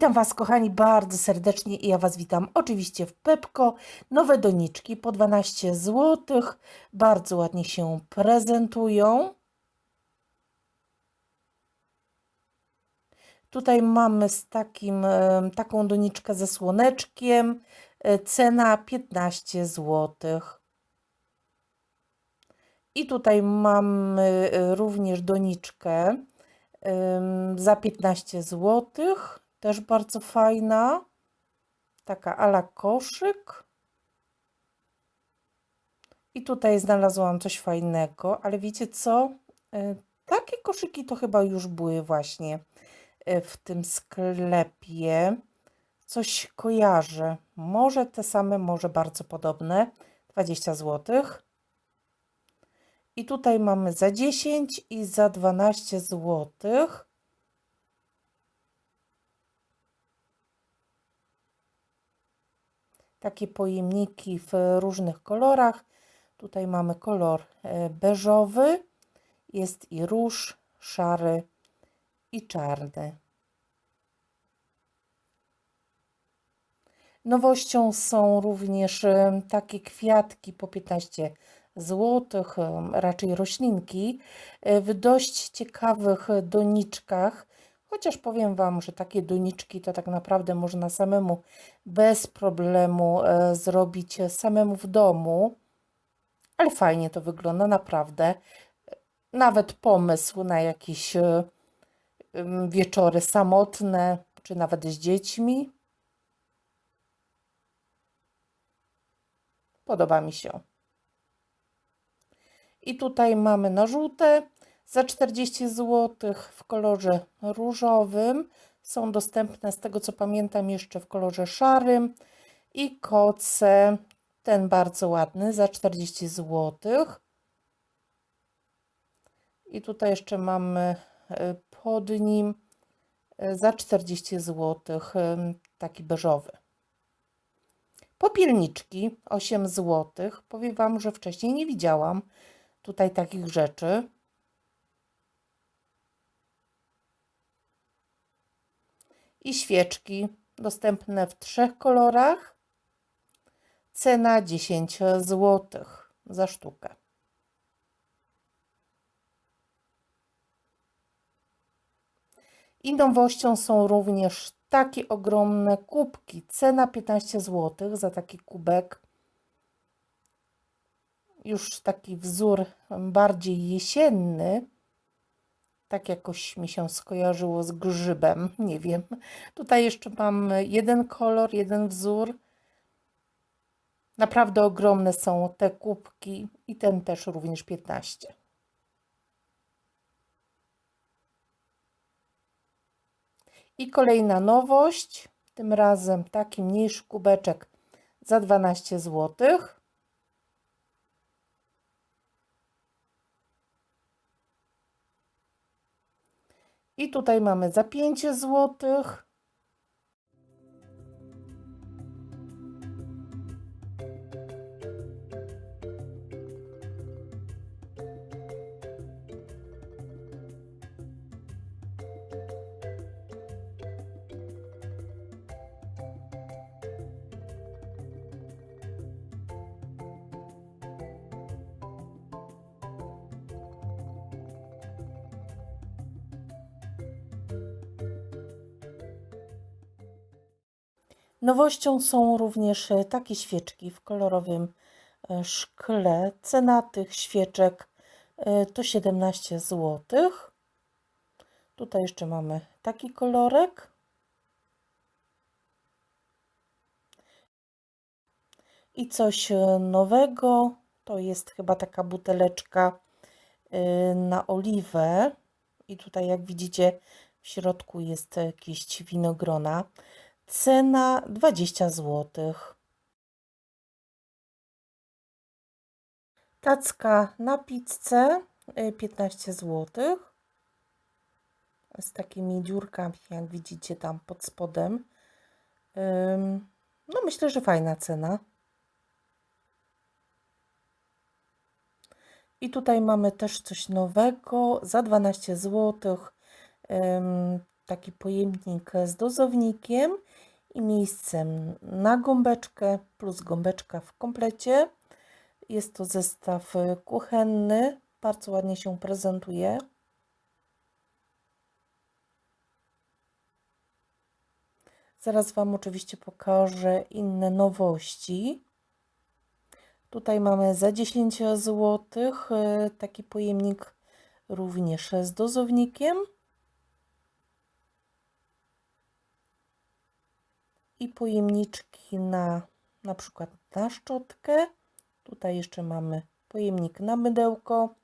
Witam Was, kochani, bardzo serdecznie i ja Was witam oczywiście w Pepko. Nowe doniczki po 12 zł. Bardzo ładnie się prezentują. Tutaj mamy z takim, taką doniczkę ze słoneczkiem. E, Cena 15 zł. I tutaj mamy e, również doniczkę za 15 zł. Też bardzo fajna. Taka ala koszyk. I tutaj znalazłam coś fajnego, ale wiecie co? E, Takie koszyki to chyba już były właśnie w tym sklepie. Coś kojarzę. Może te same, może bardzo podobne. 20 zł. I tutaj mamy za 10 i za 12 złotych. takie pojemniki w różnych kolorach. Tutaj mamy kolor e, beżowy, jest i róż, szary i czarny. Nowością są również e, takie kwiatki po 15 zł, raczej roślinki, e, w dość ciekawych doniczkach. Chociaż powiem Wam, że takie doniczki to tak naprawdę można samemu bez problemu e, zrobić samemu w domu. Ale fajnie to wygląda, naprawdę. Nawet pomysł na jakieś e, em, wieczory samotne, czy nawet z dziećmi. Podoba mi się. I tutaj mamy na żółte za 40 zł w kolorze różowym. Są dostępne z tego co pamiętam jeszcze w kolorze szarym i koce, ten bardzo ładny za 40 zł. I tutaj jeszcze mamy pod nim e, za 40 zł taki beżowy. Popielniczki 8 zł. Powiem Wam, że wcześniej nie widziałam tutaj takich rzeczy. i świeczki dostępne w trzech kolorach. Cena 10 zł za sztukę. I nowością są również takie ogromne kubki. Cena 15 zł za taki kubek. Już taki wzór bardziej jesienny tak jakoś mi się skojarzyło z grzybem, nie wiem. Tutaj jeszcze mam jeden kolor, jeden wzór. Naprawdę ogromne są te kubki i ten też również 15. I kolejna nowość, tym razem taki mniejszy kubeczek za 12 złotych. I tutaj mamy za 5 złotych. Nowością są również e, takie świeczki w kolorowym e, szkle. Cena tych świeczek e, to 17 zł. Tutaj jeszcze mamy taki kolorek. I coś nowego, to jest chyba taka buteleczka na oliwę. I tutaj jak widzicie w środku jest jakieś winogrona. Cena 20 zł. Tacka na pizzę 15 zł. Z takimi dziurkami, jak widzicie tam pod spodem. No myślę, że fajna cena. I tutaj mamy też coś nowego za 12 zł. Taki pojemnik z dozownikiem i miejscem na gąbeczkę plus gąbeczka w komplecie. Jest to zestaw kuchenny, bardzo ładnie się prezentuje. Zaraz Wam oczywiście pokażę inne nowości. Tutaj mamy za 10 zł y, taki pojemnik również z dozownikiem. I pojemniczki na na przykład na szczotkę. Tutaj jeszcze mamy pojemnik na mydełko.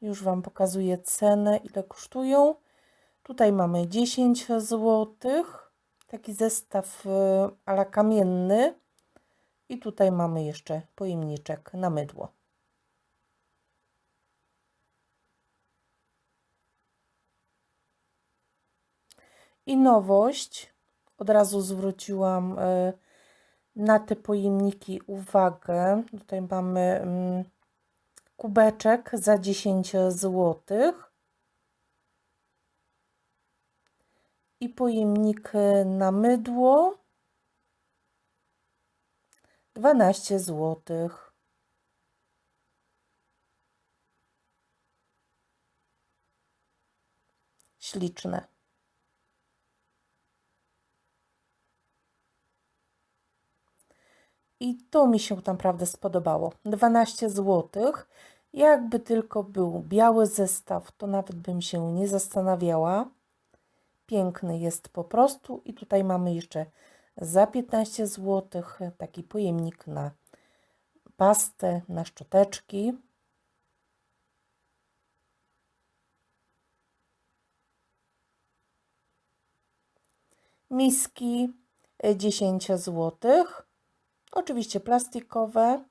Już Wam pokazuję cenę, ile kosztują. Tutaj mamy 10 zł. Taki zestaw y, ala kamienny. I tutaj mamy jeszcze pojemniczek na mydło. I nowość, od razu zwróciłam y, na te pojemniki uwagę. Tutaj mamy mm, kubeczek za 10 zł. I pojemnik na mydło 12 zł. Śliczne. I to mi się naprawdę spodobało. 12 zł. Jakby tylko był biały zestaw, to nawet bym się nie zastanawiała. Piękny jest po prostu. I tutaj mamy jeszcze za 15 zł taki pojemnik na pastę, na szczoteczki. Miski 10 zł. Oczywiście plastikowe.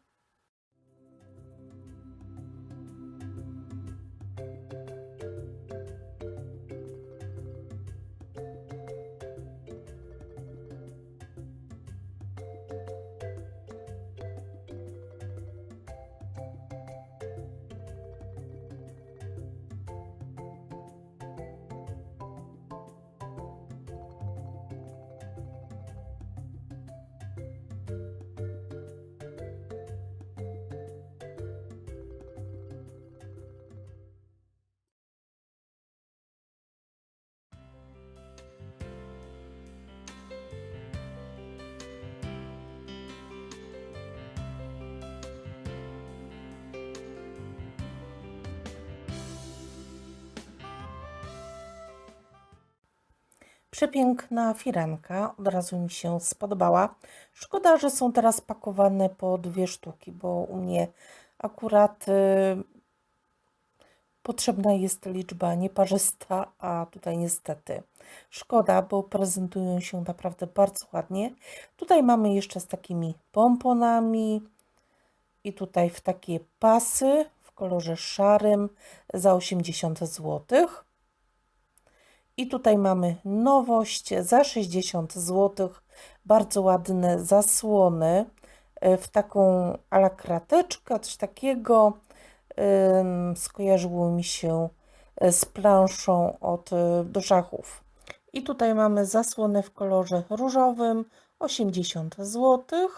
Przepiękna firanka, od razu mi się spodobała. Szkoda, że są teraz pakowane po dwie sztuki, bo u mnie akurat y, potrzebna jest liczba nieparzysta, a tutaj niestety szkoda, bo prezentują się naprawdę bardzo ładnie. Tutaj mamy jeszcze z takimi pomponami i tutaj w takie pasy w kolorze szarym za 80 zł. I tutaj mamy nowość za 60 zł. Bardzo ładne zasłony e, w taką ala krateczkę, coś takiego. Skojarzyło mi się e, z planszą od e, do szachów. I tutaj mamy zasłonę w kolorze różowym 80 zł.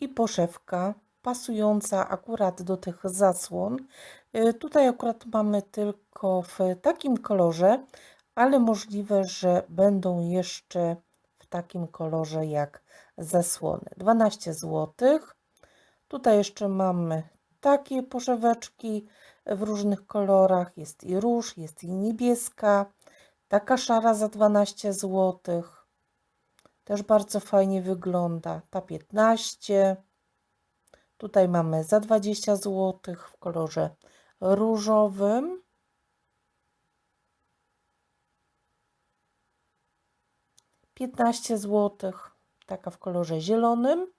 I poszewka pasująca akurat do tych zasłon. Y, tutaj akurat mamy tylko w takim kolorze, ale możliwe, że będą jeszcze w takim kolorze jak zasłony. 12 zł. Tutaj jeszcze mamy takie poszeweczki w różnych kolorach. Jest i róż, jest i niebieska. Taka szara za 12 zł. Też bardzo fajnie wygląda. Ta 15 Tutaj mamy za 20 zł w kolorze różowym. Piętnaście zł, taka w kolorze zielonym.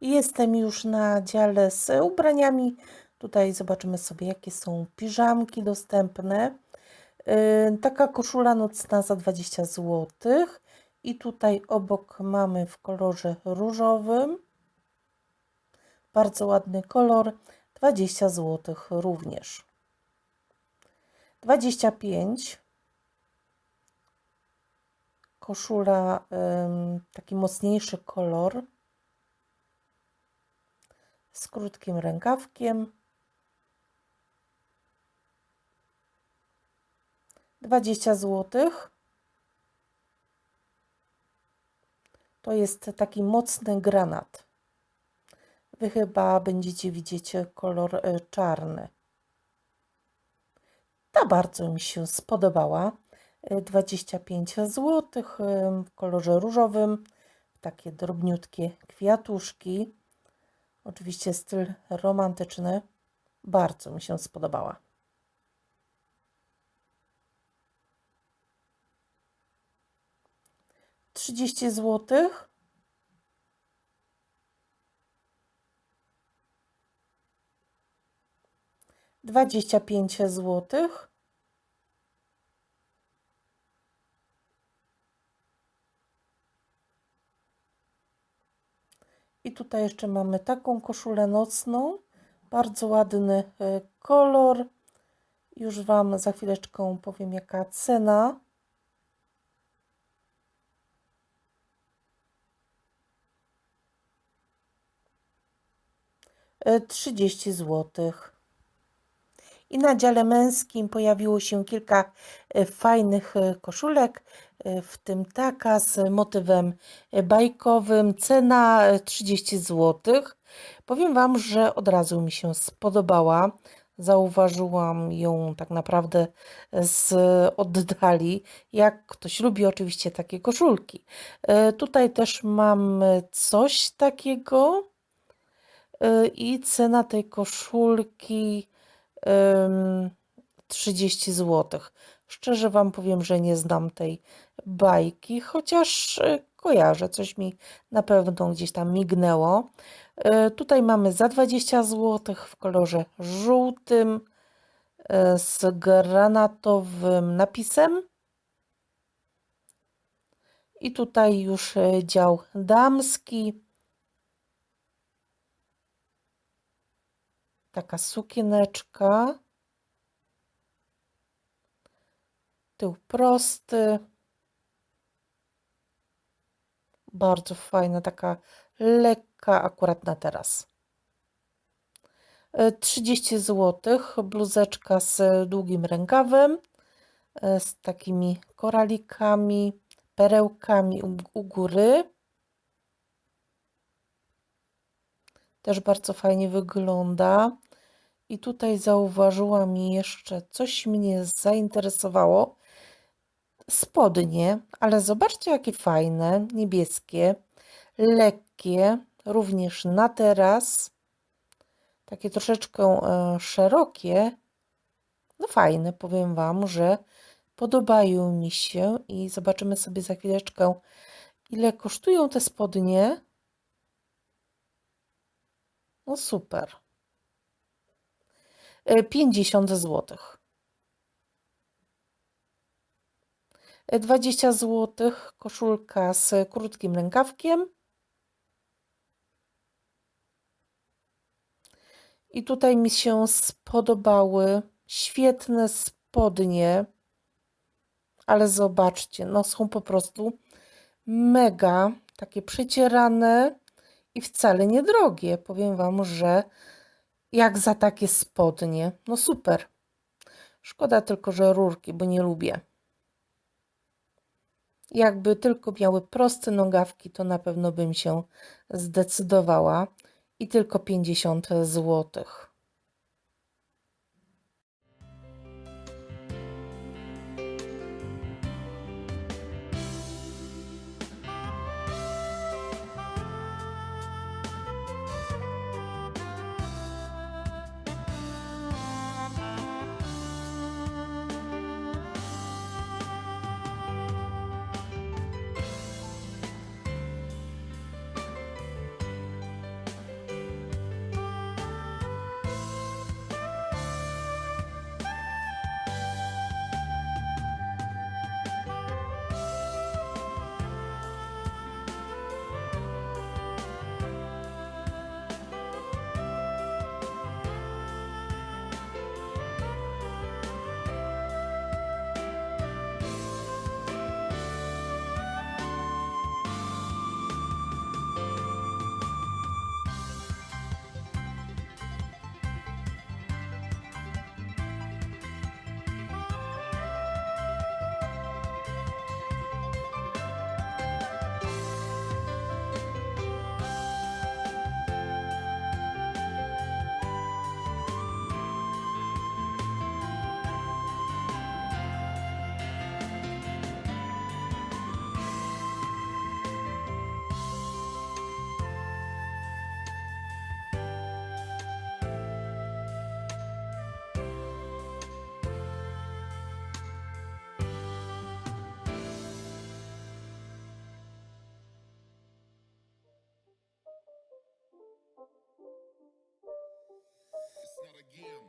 I jestem już na dziale z ubraniami. Tutaj zobaczymy sobie, jakie są piżamki dostępne. Yy, taka koszula nocna za 20 zł. I tutaj obok mamy w kolorze różowym. Bardzo ładny kolor. 20 zł również. 25 koszula taki mocniejszy kolor z krótkim rękawkiem 20 zł to jest taki mocny granat Wy chyba będziecie widzieć kolor e, czarny ta bardzo mi się spodobała 25 zł w kolorze różowym. Takie drobniutkie kwiatuszki. Oczywiście styl romantyczny. Bardzo mi się spodobała. Trzydzieści złotych. Dwadzieścia pięć złotych. I tutaj jeszcze mamy taką koszulę nocną. Bardzo ładny e, kolor. Już Wam za chwileczkę powiem jaka cena. E, trzydzieści złotych. I na dziale męskim pojawiło się kilka e, fajnych e, koszulek, e, w tym taka z motywem bajkowym, cena 30 zł. Powiem Wam, że od razu mi się spodobała. Zauważyłam ją tak naprawdę z oddali, jak ktoś lubi oczywiście takie koszulki. Tutaj też mam coś takiego i cena tej koszulki 30 zł. Szczerze Wam powiem, że nie znam tej bajki, chociaż e, kojarzę, coś mi na pewno gdzieś tam mignęło. E, tutaj mamy za 20 zł w kolorze żółtym e, z granatowym napisem. I tutaj już dział damski. Taka sukieneczka, tył prosty, bardzo fajna, taka lekka akurat na teraz. 30 e, zł, bluzeczka z długim rękawem, e, z takimi koralikami, perełkami u, u góry. Też bardzo fajnie wygląda. I tutaj zauważyłam jeszcze, coś mnie zainteresowało. Spodnie, ale zobaczcie jakie fajne, niebieskie, lekkie, również na teraz. Takie troszeczkę e, szerokie. No fajne, powiem Wam, że podobają mi się i zobaczymy sobie za chwileczkę, ile kosztują te spodnie. No super. 50 zł. 20 zł koszulka z krótkim rękawkiem. I tutaj mi się spodobały świetne spodnie, ale zobaczcie, no są po prostu mega takie przecierane i wcale niedrogie. Powiem Wam, że jak za takie spodnie. No super. Szkoda tylko, że rurki, bo nie lubię. Jakby tylko miały proste nogawki, to na pewno bym się zdecydowała. I tylko 50 złotych. again.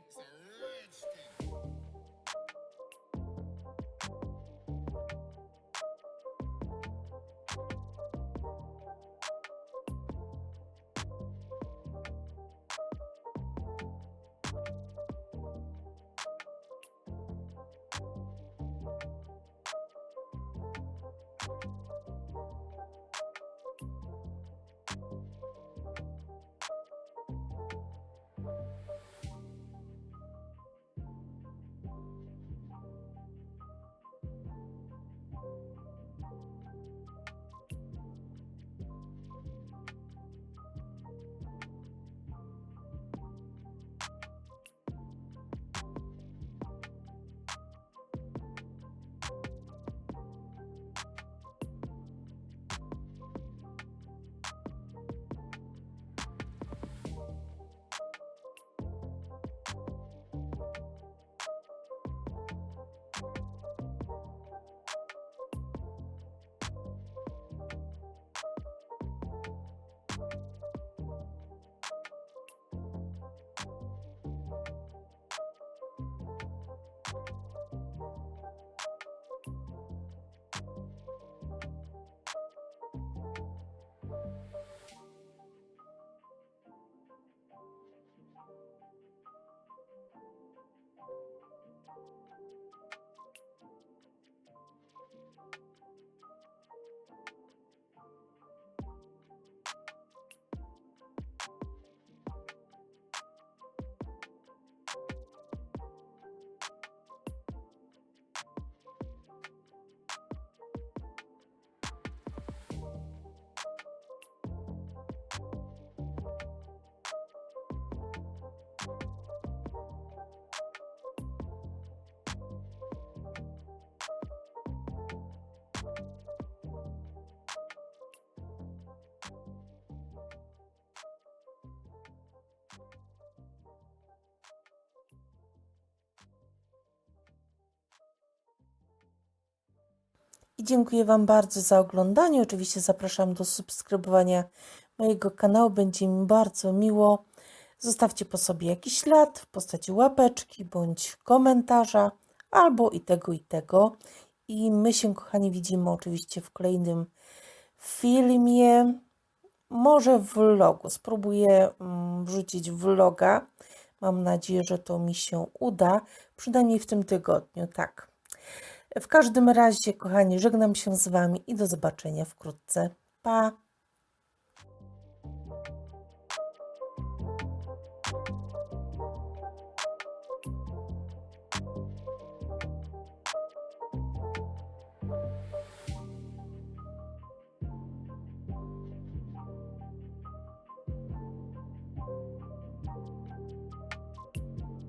I dziękuję Wam bardzo za oglądanie. Oczywiście zapraszam do subskrybowania mojego kanału. Będzie mi bardzo miło. Zostawcie po sobie jakiś ślad w postaci łapeczki bądź komentarza, albo i tego, i tego. I my się, kochani, widzimy oczywiście w kolejnym filmie. Może vlogu. Spróbuję mm, wrzucić vloga. Mam nadzieję, że to mi się uda, przynajmniej w tym tygodniu, tak. W każdym razie, kochani, żegnam się z Wami i do zobaczenia wkrótce. Pa!